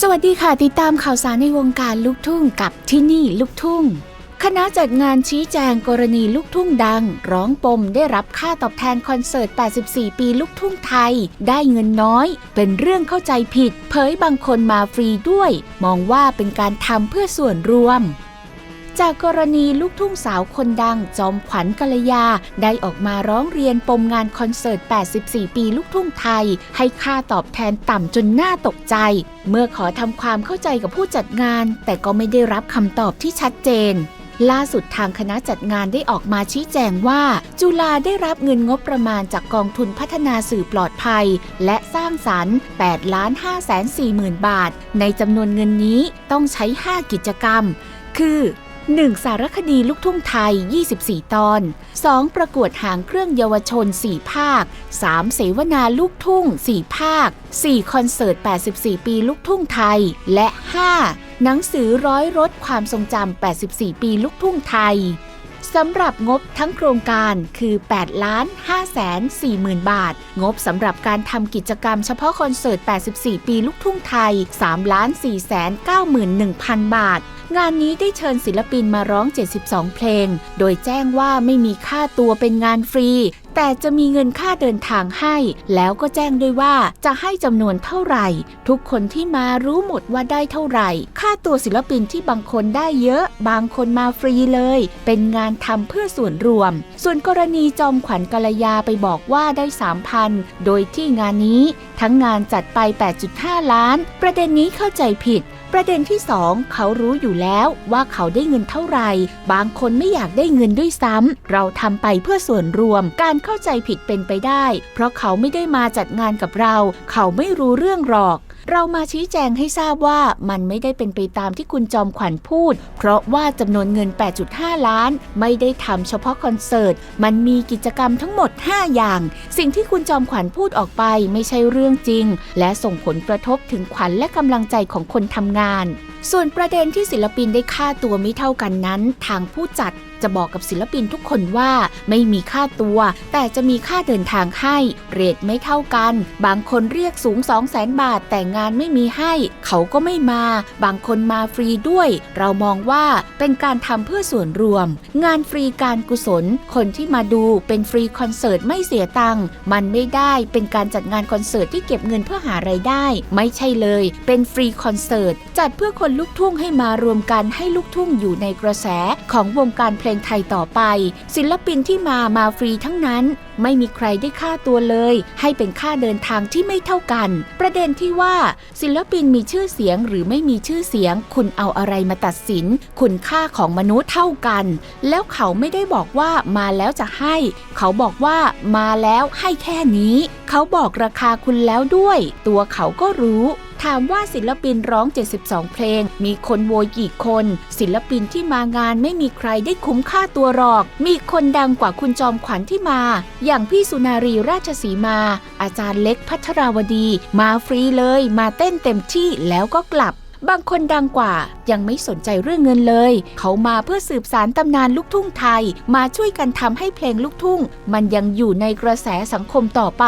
สวัสดีค่ะ ติดตามข่าวสารในวงการลูกทุ่งกับที่นี่ลูกทุ่ง คณะจัดงานชี้แจงกรณีลูกทุ่งดัง ร้องปมได้รับค่าตอบแทนคอนเสิร์ต 84 ปีลูกทุ่งไทย ได้เงินน้อย เป็นเรื่องเข้าใจผิด เผยบางคนมาฟรีด้วย มองว่าเป็นการทำเพื่อส่วนรวม จากกรณีลูกทุ่งสาวคนดังจอมขวัญกัลยา ได้ออกมาร้องเรียนปมงานคอนเสิร์ต 84 ปีลูกทุ่งไทย ให้ค่าตอบแทนต่ำจนน่าตกใจ เมื่อขอทำความเข้าใจกับผู้จัดงาน แต่ก็ไม่ได้รับคำตอบที่ชัดเจนล่าสุดทางคณะจัดงานได้ออกมาชี้แจงว่า จุฬาได้รับเงินงบประมาณจากกองทุนพัฒนาสื่อปลอดภัย และสร้างสรรค์8ล้าน5แสน4หมื่นบาท ในจำนวนเงินนี้ต้องใช้ 5 กิจกรรม คือ 1. สารคดีลูกทุ่งไทย 24 ตอน 2. ประกวดหางเครื่องเยาวชน 4 ภาค 3. เสวนาลูกทุ่ง 4 ภาค 4. คอนเสิร์ต 84 ปีลูกทุ่งไทย และ 5. หนังสือร้อยรถความทรงจำ 84 ปีลูกทุ่งไทย สำหรับงบทั้งโครงการคือ 8 ล้าน5แสน4หมื่นบาท งบสำหรับการทำกิจกรรมเฉพาะคอนเสิร์ต 84 ปีลูกทุ่งไทย 3 ล้าน4แสน9หมื่น1,000 บาท งานนี้ได้เชิญศิลปินมาร้อง 72 เพลง โดยแจ้งว่าไม่มีค่าตัวเป็นงานฟรี แต่จะมีเงินค่าเดินทางให้ แล้วก็แจ้งด้วยว่าจะให้จำนวนเท่าไหร่ ทุกคนที่มารู้หมดว่าได้เท่าไหร่ ค่าตัวศิลปินที่บางคนได้เยอะ บางคนมาฟรีเลย เป็นงานทำเพื่อส่วนรวม ส่วนกรณีจอมขวัญกัลยาไปบอกว่าได้3,000โดยที่งานนี้ ทั้งงานจัดไป 8.5 ล้าน ประเด็นนี้เข้าใจผิด ประเด็นที่ 2 เขารู้อยู่แล้วว่าเขาได้เงินเท่าไหร่ บางคนไม่อยากได้เงินด้วยซ้ำเราทำไปเพื่อส่วนรวม การเข้าใจผิดเป็นไปได้ เพราะเขาไม่ได้มาจัดงานกับเรา เขาไม่รู้เรื่องหรอกเรามาชี้แจงให้ทราบว่ามันไม่ได้เป็นไปตามที่คุณจอมขวัญพูด เพราะว่าจำนวนเงิน 8.5 ล้าน ไม่ได้ทำเฉพาะคอนเสิร์ต มันมีกิจกรรมทั้งหมด 5 อย่าง สิ่งที่คุณจอมขวัญพูดออกไปไม่ใช่เรื่องจริง และส่งผลกระทบถึงขวัญและกำลังใจของคนทำงาน ส่วนประเด็นที่ศิลปินได้ค่าตัวไม่เท่ากันนั้น ทางผู้จัดจะบอกกับศิลปินทุกคนว่าไม่มีค่าตัว แต่จะมีค่าเดินทางให้ เรทไม่เท่ากัน บางคนเรียกสูง 2 0 0แสนบาทแต่งานไม่มีให้ เขาก็ไม่มา บางคนมาฟรีด้วย เรามองว่าเป็นการทำเพื่อส่วนรวม งานฟรีการกุศล คนที่มาดูเป็นฟรีคอนเสิร์ตไม่เสียตังค์มันไม่ได้เป็นการจัดงานคอนเสิร์ตที่เก็บเงินเพื่อหารายได้ ไม่ใช่เลย เป็นฟรีคอนเสิร์ตจัดเพื่อคนลูกทุ่งให้มารวมกันให้ลูกทุ่งอยู่ในกระแสของวงการเพลงไทยต่อไป ศิลปินที่มามาฟรีทั้งนั้น ไม่มีใครได้ค่าตัวเลย ให้เป็นค่าเดินทางที่ไม่เท่ากัน ประเด็นที่ว่า ศิลปินมีชื่อเสียงหรือไม่มีชื่อเสียง คุณเอาอะไรมาตัดสิน คุณค่าของมนุษย์เท่ากัน แล้วเขาไม่ได้บอกว่ามาแล้วจะให้ เขาบอกว่ามาแล้วให้แค่นี้ เขาบอกราคาคุณแล้วด้วย ตัวเขาก็รู้ ถามว่าศิลปินร้อง 72 เพลง มีคนโวยกี่คน ศิลปินที่มางานไม่มีใครได้คุ้มค่าตัวหรอก มีคนดังกว่าคุณจอมขวัญที่มา อย่างพี่สุนารีราชสีมา อาจารย์เล็กพัทราวดี มาฟรีเลย มาเต้นเต็มที่แล้วก็กลับ บางคนดังกว่ายังไม่สนใจเรื่องเงินเลย เขามาเพื่อสืบสารตำนานลูกทุ่งไทย มาช่วยกันทำให้เพลงลูกทุ่ง มันยังอยู่ในกระแสสังคมต่อไป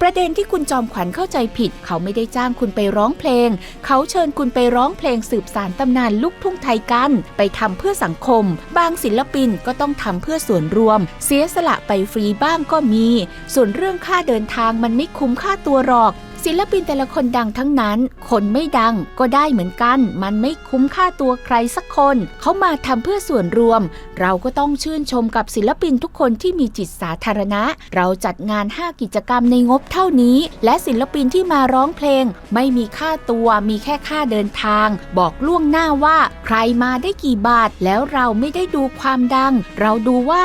ประเด็นที่คุณจอมขวัญเข้าใจผิด เขาไม่ได้จ้างคุณไปร้องเพลง เขาเชิญคุณไปร้องเพลงสืบสารตำนานลูกทุ่งไทยกัน ไปทำเพื่อสังคม บางศิลปินก็ต้องทำเพื่อส่วนรวม เสียสละไปฟรีบ้างก็มี ส่วนเรื่องค่าเดินทางมันไม่คุ้มค่าตัวหรอก ศิลปินแต่ละคนดังทั้งนั้น คนไม่ดังก็ได้เหมือนกัน มันไม่คุ้มค่าตัวใครสักคน เขามาทำเพื่อส่วนรวม เราก็ต้องชื่นชมกับศิลปินทุกคนที่มีจิตสาธารณะ เราจัดงาน 5 กิจกรรมในงบเท่านี้ และศิลปินที่มาร้องเพลง ไม่มีค่าตัวมีแค่ค่าเดินทาง บอกล่วงหน้าว่า ใครมาได้กี่บาท แล้วเราไม่ได้ดูความดัง เราดูว่า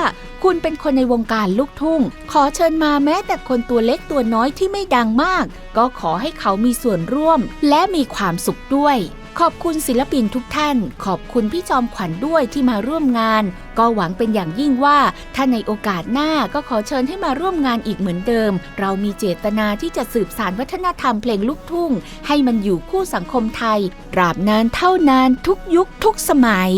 คุณเป็นคนในวงการลูกทุ่ง ขอเชิญมาแม้แต่คนตัวเล็กตัวน้อยที่ไม่ดังมาก ก็ขอให้เขามีส่วนร่วม และมีความสุขด้วย ขอบคุณศิลปินทุกท่าน ขอบคุณพี่จอมขวัญด้วยที่มาร่วมงาน ก็หวังเป็นอย่างยิ่งว่า ถ้าในโอกาสหน้าก็ขอเชิญให้มาร่วมงานอีกเหมือนเดิม เรามีเจตนาที่จะสืบสานวัฒนธรรมเพลงลูกทุ่ง ให้มันอยู่คู่สังคมไทยตราบนานเท่านานทุกยุคทุกสมัย